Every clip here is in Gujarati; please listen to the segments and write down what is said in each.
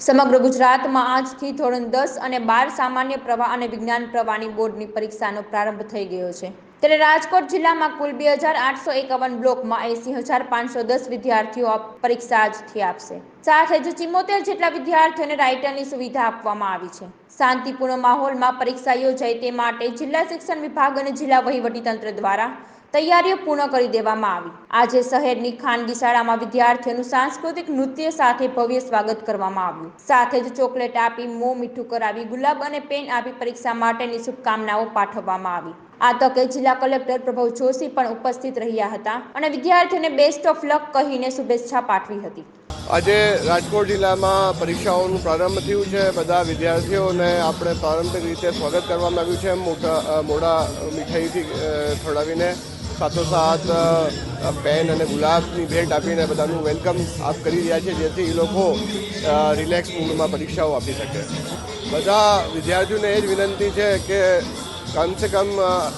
સમગ્ર ગુજરાતમાં આજથી ધોરણ દસ અને બાર સામાન્ય પ્રવાહ અને વિજ્ઞાન પ્રવાહની બોર્ડની પરીક્ષાનો પ્રારંભ થઈ ગયો છે. ત્યારે રાજકોટ જિલ્લામાં કુલ બે હજાર આઠસો એકાવન બ્લોકમાં એસી હજાર પાંચસો દસ વિદ્યાર્થીઓ પરીક્ષા આજથી આપશે. સાથે જ ચિમોતેર જેટલા વિદ્યાર્થીઓને રાઇટરની સુવિધા આપવામાં આવી છે. શાંતિપૂર્ણ માહોલમાં પરીક્ષા યોજાય તે માટે જિલ્લા શિક્ષણ વિભાગ અને જિલ્લા વહીવટીતંત્ર દ્વારા તૈયારીઓ પૂર્ણ કરી દેવામાં આવી. આજે શહેરની ખાનગી શાળામાં વિદ્યાર્થીઓનું સાંસ્કૃતિક નૃત્ય સાથે ભવ્ય સ્વાગત કરવામાં આવ્યું. સાથે જ ચોકલેટ આપી, મોં મીઠું કરાવી, ગુલાબ અને પેન આપી પરીક્ષા માટેની શુભકામનાઓ પાઠવવામાં આવી. આ તકે જિલ્લા કલેક્ટર પ્રભવ જોશી પણ ઉપસ્થિત રહ્યા હતા અને વિદ્યાર્થીઓને બેસ્ટ ઓફ લક કહીને શુભેચ્છા પાઠવી હતી. આજે રાજકોટ જિલ્લામાં પરીક્ષાઓનું પ્રારંભ થયું છે. બધા વિદ્યાર્થીઓને આપણે પ્રારંભિક રીતે સ્વાગત કરવામાં આવ્યું છે. મોટા મોડા મીઠાઈથી ખવડાવીને સાથોસાથ પેન અને ગુલાબની ભેટ આપીને બધાનું વેલકમ આપ કરી રહ્યા છે, જેથી એ લોકો રિલેક્સ મૂડમાં પરીક્ષાઓ આપી શકે. બધા વિદ્યાર્થીઓને એ જ વિનંતી છે કે કમ અ,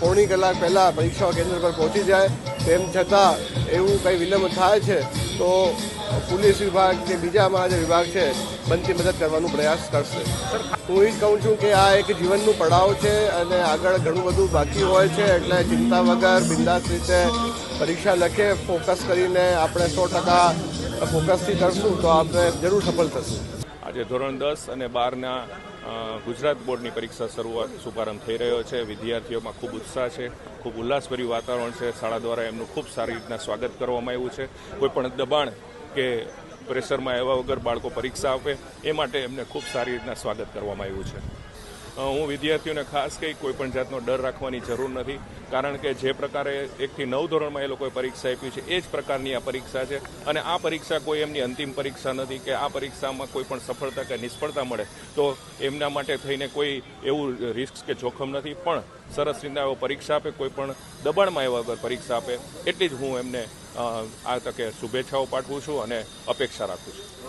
પોણી કલાક પહેલાં પરીક્ષા કેન્દ્ર પર પહોંચી જાય. તેમ છતાં એવું કંઈ વિલંબ થાય છે તો પોલીસ વિભાગ કે બીજા અમારા જે વિભાગ છે બનતી મદદ કરવાનો પ્રયાસ કરશે. હું એ જ કહું છું કે આ એક જીવનનું પડાવ છે અને આગળ ઘણું બધું બાકી હોય છે એટલે ચિંતા વગર બિંદાસ રીતે પરીક્ષા લખે ફોકસ કરીને આપણે સો ટકા ફોકસથી કરશું તો આપણે જરૂર સફળ થશું. આજે ધોરણ દસ અને બારના ગુજરાત બોર્ડની પરીક્ષા શરૂઆત શુભારંભ થઈ રહ્યો છે. વિદ્યાર્થીઓમાં ખૂબ ઉત્સાહ છે, ખૂબ ઉલ્લાસભર્યું વાતાવરણ છે. શાળા દ્વારા એમનું ખૂબ સારી રીતના સ્વાગત કરવામાં આવ્યું છે. કોઈ પણ દબાણ કે પ્રેશરમાં આવ્યા વગર બાળકો પરીક્ષા આપે, એ માટે એમને ખૂબ સારી રીતના સ્વાગત કરવામાં આવ્યું છે. હું વિદ્યાર્થીઓને ખાસ કંઈ કોઈ પણ જાતનો ડર રાખવાની જરૂર નથી. કારણ કે જે પ્રકારે એકથી નવ ધોરણમાં એ લોકોએ પરીક્ષા આપી છે, એ જ પ્રકારની આ પરીક્ષા છે. અને આ પરીક્ષા કોઈ એમની અંતિમ પરીક્ષા નથી કે આ પરીક્ષામાં કોઈ પણ સફળતા કે નિષ્ફળતા મળે. તો એમના માટે થઈને કોઈ એવું રિસ્ક કે જોખમ નથી. પણ સરસ રીતના એવો પરીક્ષા આપે, કોઈ પણ દબાણમાં આવ્યા વગર પરીક્ષા આપે. એટલી જ હું એમને આ તકે શુભેચ્છાઓ પાઠવું છું અને અપેક્ષા રાખું છું.